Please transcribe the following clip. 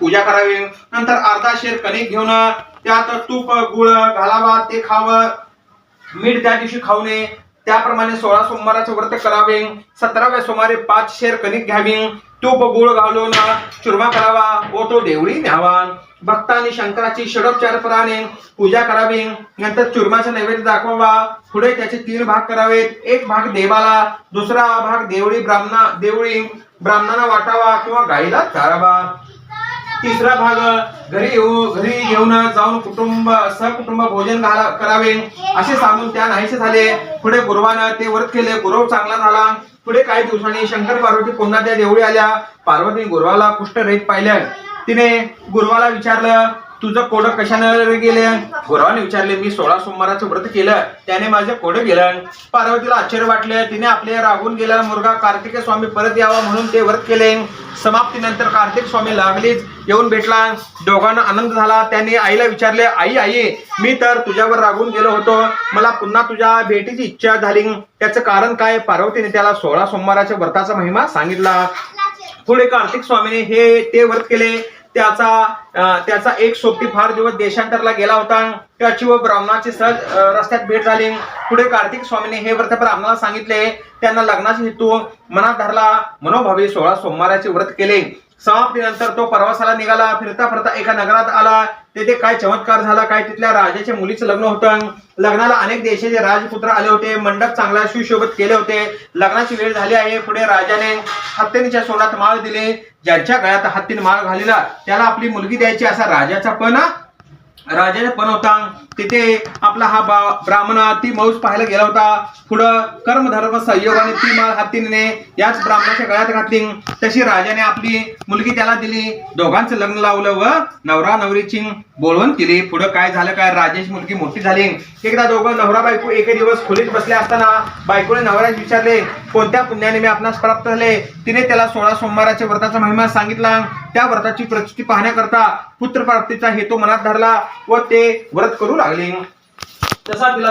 पूजा करावी. नंतर अर्धा शेर कणिक घेऊन त्यात तूप गुळ घालावा ते खावं. मीठ त्या दिवशी खाऊ नये त्याप्रमाणे सोळा सोमवाराचे व्रत करावे. सतराव्या सोमवारी पाच शेर कणिक घ्यावी. तूप गुळ घालून चुरमा करावा. व तो देवळी न्यावा. भक्तांनी शंकराची षडोपचारपराने पूजा करावी. नंतर चुरमाचा नैवेद्य दाखवावा. पुढे त्याचे तीन भाग करावेत. एक भाग देवाला दुसरा भाग देवळी ब्राह्मणा देवळी ब्राह्मणांना वाटावा किंवा गाईला चारावा. तिसरा भाग घरी येऊ घरी घेऊन जाऊन कुटुंब सहकुटुंब भोजन घाला करावे. असे सांगून त्या नाहीसे झाले. पुढे गुरुवानं ते व्रत केले. गुरव चांगला झाला. पुढे काही दिवसांनी शंकर पार्वती पुन्हा त्या देवळी आल्या. पार्वती गुरुवाला कुष्ठरहित पाहिलं तिने गुरुवाला विचारलं तुझं कोड कशानं गेलं गेले? गुरुवाने विचारले मी सोळा सोमवाराचं व्रत केलं. त्याने माझं कोड गेलं. पार्वतीला आश्चर्य वाटले. तिने आपले रागून गेलेला मुलगा कार्तिके स्वामी परत यावा म्हणून ते व्रत केले. समाप्तीनंतर कार्तिक स्वामी लागलीच. येऊन भेटला. दोघांना आनंद झाला. त्यांनी आईला विचारले आई आई मी तर तुझ्यावर रागून गेलो होतो. मला पुन्हा तुझ्या भेटीची इच्छा झाली. त्याचं कारण काय? पार्वतीने त्याला सोळा सोमवाराच्या व्रताचा महिमा सांगितला. पुढे कार्तिक स्वामीने हे ते व्रत केले. त्याचा त्याचा एक सोबती फार दिवस देशांतरला गेला होता. त्याची व ब्राह्मणाची सहज रस्त्यात भेट झाली. पुढे कार्तिक स्वामीने हे व्रत ब्राह्मणाला सांगितले. त्यांना लग्नाचा हेतू मनात धरला. मनोभावी सोळा सोमवाराचे व्रत केले. समाप्तीनंतर तो प्रवासाला निघाला फिरता फिरता एका नगरात आला. तेथे काय चमत्कार झाला काय तिथल्या राजाच्या मुलीचं लग्न होतं? लग्नाला अनेक देशाचे राजपुत्र आले होते मंडप चांगला सुशोभित केले होते. लग्नाची वेळ झाली आहे पुढे राजाने हत्तीच्या सोनात माळ दिले. ज्यांच्या गळ्यात हत्तीने माळ घालीला त्याला आपली मुलगी द्यायची असा राजाचा पण राजाने पण होता. तिथे आपला हा बा- ब्राह्मण ती मौज पाहायला गेला होता. पुढं कर्मधर्म संयोगाने ती माळ हातीने याच ब्राह्मणाच्या गळ्यात घातली. तशी राजाने आपली मुलगी त्याला दिली. दोघांचं लग्न लावलं व नवरा नवरीची बोलवण केली. पुढं काय झालं काय? राजाची मुलगी मोठी झाली. एकदा दोघं नवरा बायको एके दिवस खोलीत बसले असताना बायकोने नवऱ्याने विचारले कोणत्या पुण्याने मी आपणास प्राप्त झाले? तिने त्याला सोळा सोमवाराच्या व्रताचा महिमा सांगितला. त्या व्रताची प्रचिती पाहण्याकरता पुत्र प्राप्तीचा हेतू मनात धरला व ते व्रत करू लागले. तसा तिला